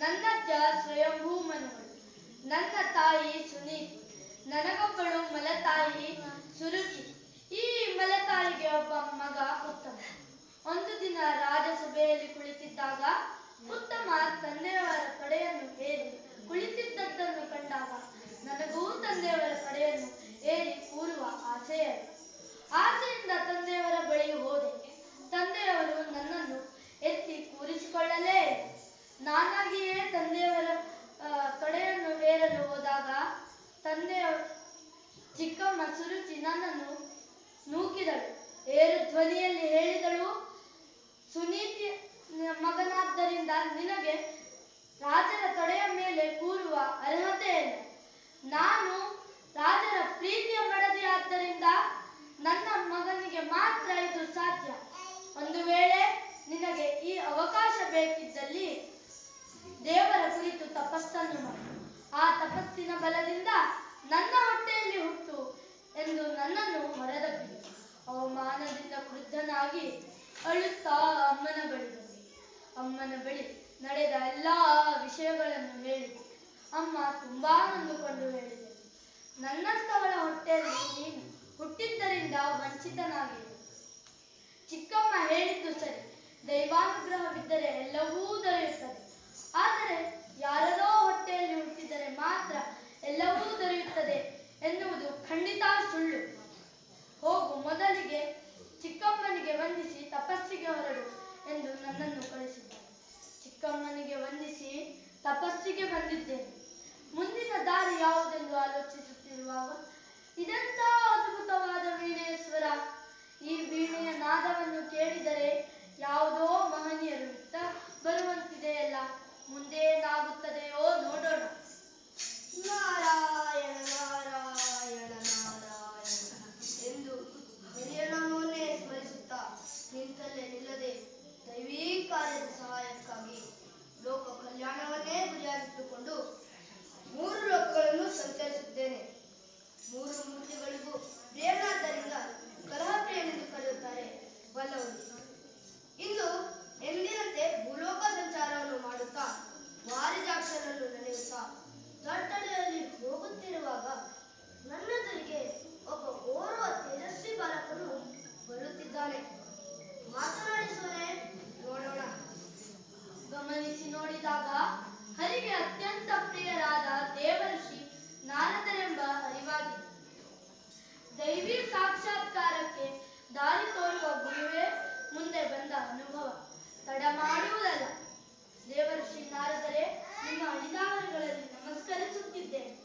ನನ್ನಜ್ಜ ಸ್ವಯಂಭೂ ಮನವಳು ನನ್ನ ತಾಯಿ ಸುನೀತಿ. ನನಗೊಬ್ಬಳು ಮಲತಾಯಿ ಸುರುಚಿ. ಈ ಮಲತಾಯಿಗೆ ಒಬ್ಬ ಮಗ ಉತ್ತಮ. ಒಂದು ದಿನ ರಾಜಸಭೆಯಲ್ಲಿ ಕುಳಿತಿದ್ದಾಗ ಉತ್ತಮ ತಂದೆಯವರ ಕಡೆಯನ್ನು ಏರಿ ಕುಳಿತಿದ್ದದ್ದನ್ನು ಕಂಡಾಗ ನನಗೂ ತಂದೆಯವರ ಕಡೆಯನ್ನು ಏರಿ ಕೂರುವ ಆಸೆಯ ಆಸೆಯಿಂದ ತಂದೆಯವರ ಬಳಿ ಹೋದೆ ತಂದೆಯವರ ತೊಡೆಯನ್ನು ಹೇರಲು ಹೋದಾಗ ತಂದೆಯ ಚಿಕ್ಕಮ್ಮ ಸುರುಚಿ ನನ್ನನ್ನು ನೂಕಿದಳು. ಏರು ಧ್ವನಿಯಲ್ಲಿ ಹೇಳಿದಳು, ಸುನೀತಿ ಮಗನಾದ್ದರಿಂದ ನಿನಗೆ ರಾಜರ ತೊಡೆಯ ಮೇಲೆ ಕೂರುವ ಅರ್ಹತೆ ಇಲ್ಲ ನಾನು ರಾಜರ ಪ್ರೀತಿಯ ಮಡದಿ ಆದ್ದರಿಂದ ನನ್ನ ಮಗನಿಗೆ ಮಾತ್ರ ಇದು ಸಾಧ್ಯ. ಒಂದು ವೇಳೆ ನಿನಗೆ ಈ ಅವಕಾಶ ಬೇಕಿದ್ದಲ್ಲಿ ಬಲದಿಂದ ನನ್ನ ಹೊಟ್ಟೆಯಲ್ಲಿ ಹುಟ್ಟು ಎಂದು ನನ್ನನ್ನು ಹೊರದಬ್ಬಿದೆ ಅವಮಾನದಿಂದ ಕ್ರುದ್ಧನಾಗಿ ಅಳುತ್ತಾ ಅಮ್ಮನ ಬಳಿ. ಅಮ್ಮನ ಬಳಿ ನಡೆದ ಎಲ್ಲಾ ವಿಷಯಗಳನ್ನು ಹೇಳಿದೆ. ಅಮ್ಮ ತುಂಬಾ ನೊಂದುಕೊಂಡು ಹೇಳಿದೆ ನನ್ನಂತವಳ ಹೊಟ್ಟೆಯಲ್ಲಿ ನೀನು ಹುಟ್ಟಿದ್ದರಿಂದ ವಂಚಿತನಾಗಿದೆ ಚಿಕ್ಕಮ್ಮ ಹೇಳಿದ್ದು ಸರಿ. ದೈವಾನುಗ್ರಹವಿದ್ದರೆ ಎಲ್ಲವೂ ದೊರೆಯುತ್ತದೆ. ಆದರೆ ಯಾರದೋ ಹೊಟ್ಟೆಯಲ್ಲಿ ತಪಸ್ಸಿಗೆ ಬಂದಿದ್ದೇನೆ. ಮುಂದಿನ ದಾರಿ ಯಾವುದೆಂದು ಆಲೋಚಿಸುತ್ತಿರುವಾಗ ಇದಂತಹ ಅದ್ಭುತವಾದ ವೀಣೆಯ ಸ್ವರ ಈ ವೀಣೆಯ ನಾದವನ್ನು ಸಾಕ್ಷಾತ್ಕಾರಕ್ಕೆ ದಾರಿ ತೋರುವ ಗುರುವೇ ಮುಂದೆ ಬಂದ ಅನುಭವ. ತಡ ಮಾಡುವುದಲ್ಲ. ಶ್ರೀ ನಾರದರೇ ನಿಮ್ಮ ಅಡಿದಾರಗಳಲ್ಲಿ ನಮಸ್ಕರಿಸುತ್ತಿದ್ದೇನೆ.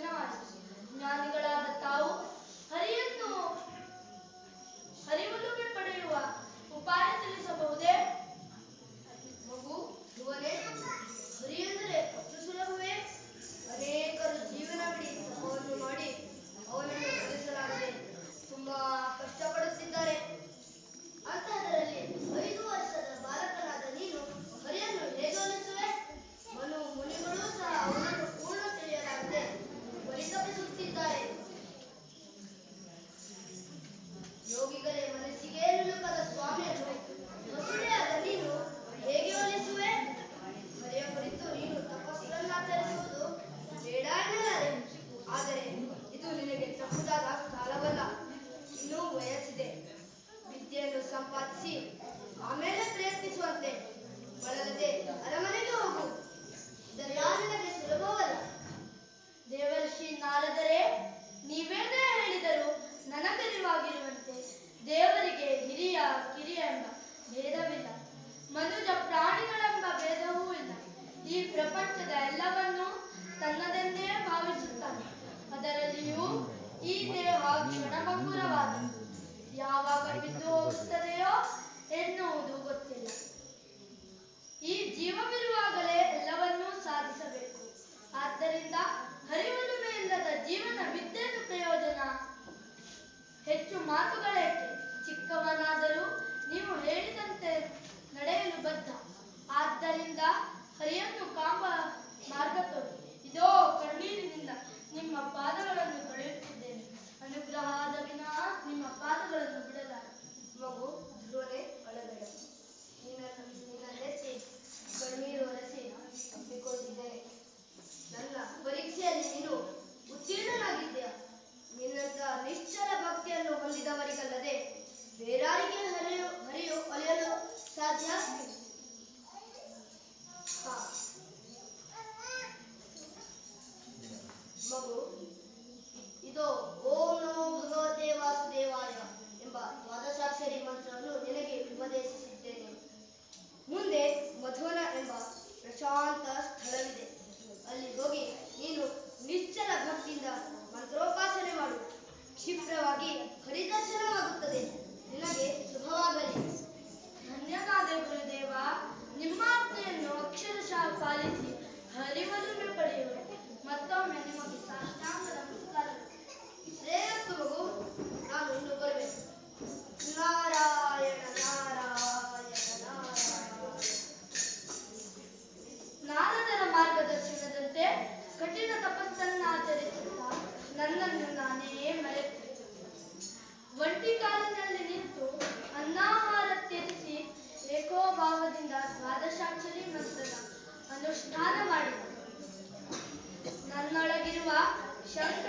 你要那个。mandou ಅದನ್ನು ನಾನೇ ಮರೆತು ಒಂಟಿ ಕಾಲಿನಲ್ಲಿ ನಿಂತು ಅನ್ನಾಹಾರ ತೆರಿಸಿ ಏಕೋಭಾವದಿಂದ ದ್ವಾದಶಾಕ್ಷರಿ ಮಂತ್ರದ ಅನುಷ್ಠಾನ ಮಾಡಿದ ನನ್ನೊಳಗಿರುವ ಶಂಕ